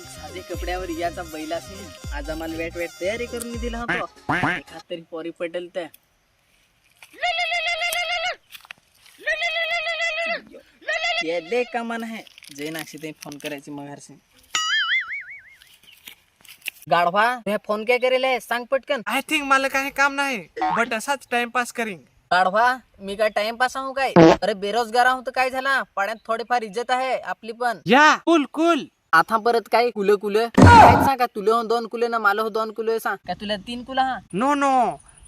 बघ साधे कपड्यावर याचा बैलाशी आज आम्हाला वेट वेट तयारी करून दिला होतो. एखाद तरी पोरी पटेल तर ये ले कमान आहे. जय नाक्षी ते फोन करायची मग हरशी गाढवा तुझ्या फोन काय करेल? आहे? सांग पटकन. आय थिंक मला काही काम नाही. बट असाच टाइमपास करीन. गाढवा मी काय टाइमपास आहो काय? अरे बेरोजगार आहो तर काय झाला? पाण्यात थोडीफार इज्जत आहे आपली पण. या कुल कुल आता परत काय कुल कुल? काय सांग का तुले हो दोन कुले ना मला हो दोन कुले सांग. का तुला तीन कुला हा? नो नो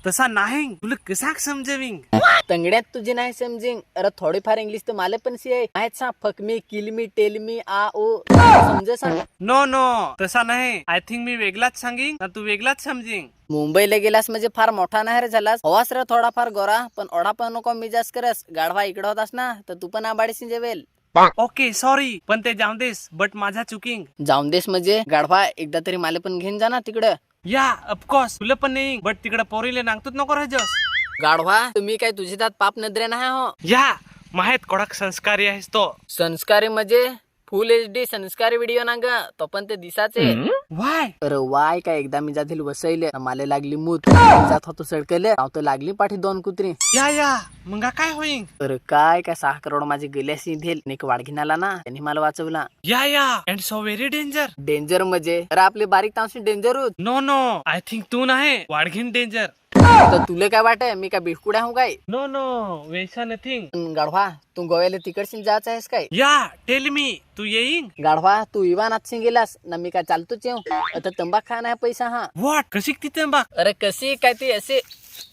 तसा नाही. तुला कसा समजविंग तंगड्यात तुझी नाही समजिंग अरे थोडीफार इंग्लिश तर मला पण सी आहे. आहेत सांग फक मी किल मी टेल मी आ ओ. समज सांग. नो नो तसा नाही. आय थिंक मी वेगळाच सांगीन ना तू वेगळाच समजिंग मुंबईला गेलास म्हणजे फार मोठा नाही रे झालास. हवास रे थोडाफार गोरा पण ओढा पण नको मिजाज करस. गाढवा इकडे होतास ना तर तू पण आबाडीशी जेवेल. ओके सॉरी पण ते जाऊन देस बट माझा चुकिंग. जाऊन देस म्हणजे गाढवा एकदा तरी मला पण घेऊन जा ना तिकडं. या ऑफकोर्स तुला पण नाही बट तिकडे पोरीले नांगतूच नको राहजस गाढवा तुम्ही काय तुझी त्यात पाप नदरे नाही हो? या माहीत कडक संस्कारी आहेस तो. संस्कारी म्हणजे? फुल एच डी संस्कारी व्हिडिओ ना ग तो पण ते दिसाचे वाय अरे वाय काय एकदा मी जातील वसईले. मला लागली मूत. मी जात होतो सडकले. तर लागली पाठी दोन कुत्री. या या. मग काय होईन? अरे काय? काय सहा करोड माझी गेल्याशी धेल एक वाढघीन आला ना त्यांनी मला वाचवला. Yeah yeah. And so very danger danger म्हणजे? अरे आपली बारीक तांशी डेंजर होत. नो नो आय थिंक तू नाही. वाढघीन डेंजर तर तुले काय वाटय? मी काय बिस्कुड्या हो काय? नो नो वैसा नथिंग पण गाढवा तू गोव्याला तिकडशी जायचं आहेस काय? या टेल मी तू येईन? गाढवा तू इवानात गेलास ना मी काय चालतोच येऊ आता तंबाख खा नाही पैसा हा. व्हॉट कशी तिथे बघ अरे कशी? काय ती असे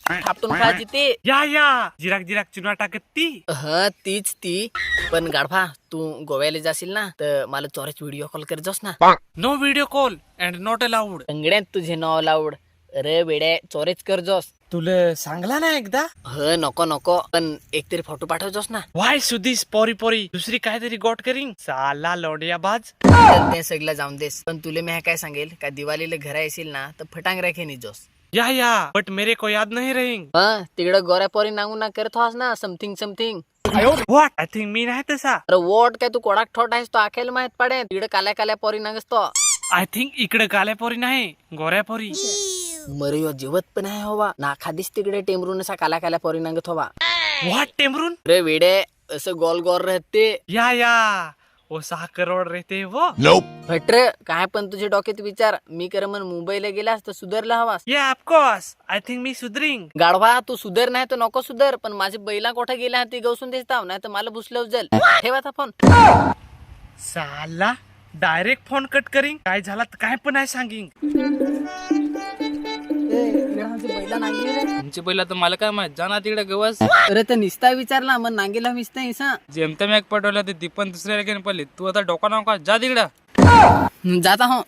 थापटून खायची ती? या या. जिराक जिराक चुना टाकत ती. ह तीच ती. पण गाढवा तू गोव्याला जाशील ना तर मला चोराच व्हिडिओ कॉल करतोस ना. No video call and not allowed अंगड्यात तुझे नाव लावड. अरे वेड्या चोरेच करजोस तुला सांगला ना एकदा? ह नको नको. पण एक तरी फोटो पाठवतोस ना. वाय सुधीस पोरी पोरी. दुसरी काहीतरी गोट करीन. साला लोडिया बाज तर ते सगळं जाऊन देस. पण तुले मी काय सांगेल? का दिवाळीला घरा येशील ना तर फटांग राखे निजोस या या. बट मेरे को याद नहीं रहेंग हा तिकडं गोऱ्या पोरी नांगू ना करत होस ना something something what I think मी नाही तसा. अरे वोट काय तू कोडाक ठोट आहेस? तो आखेल माहीत पडे तिकडे काल्या काल्या पोरी नांगस तो आय थिंक इकडे काल्या पोरी नाही गोऱ्या पोरी. मरे यो जीवत पण आहे हवा. ना खादीच तिकडे टेमरून असा काल्या काल्या पोरी नांगत हवा. व्हॉट टेमरून रे वेडे असं गोल गोल राहते. या या. वो सहा करोड रहते वो. भट्र काय पण तुझे डोक्यात विचार. मी कर मन मुंबईला गेलास तर सुधारला हवास. Yeah of course I think मी सुधरिंग गाढवा तू सुधर नाही तर नको सुधर. पण माझे बैला कोठे गेला ती गवसून देताव नाही तर मला भुसलं उजल. ठेवा फोन साला डायरेक्ट फोन कट करीन. काय झाला तर काय पण आहे सांगीन. आपल्याकडे तुमची पहिला तर मला काय माहीत जाणार तिकडे गवस. अरे तर निस्ता विचारला मग नांगेला मिसता इसा जेमतेम एक पटवलं ते ती पण दुसऱ्या रेखेने पहिले तू आता डोका नका जा तिकडं. जाता हो.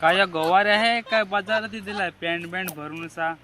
काय या गोवारे आहे? काय बाजारात दिलाय? पॅन्ट बँड भरून सा.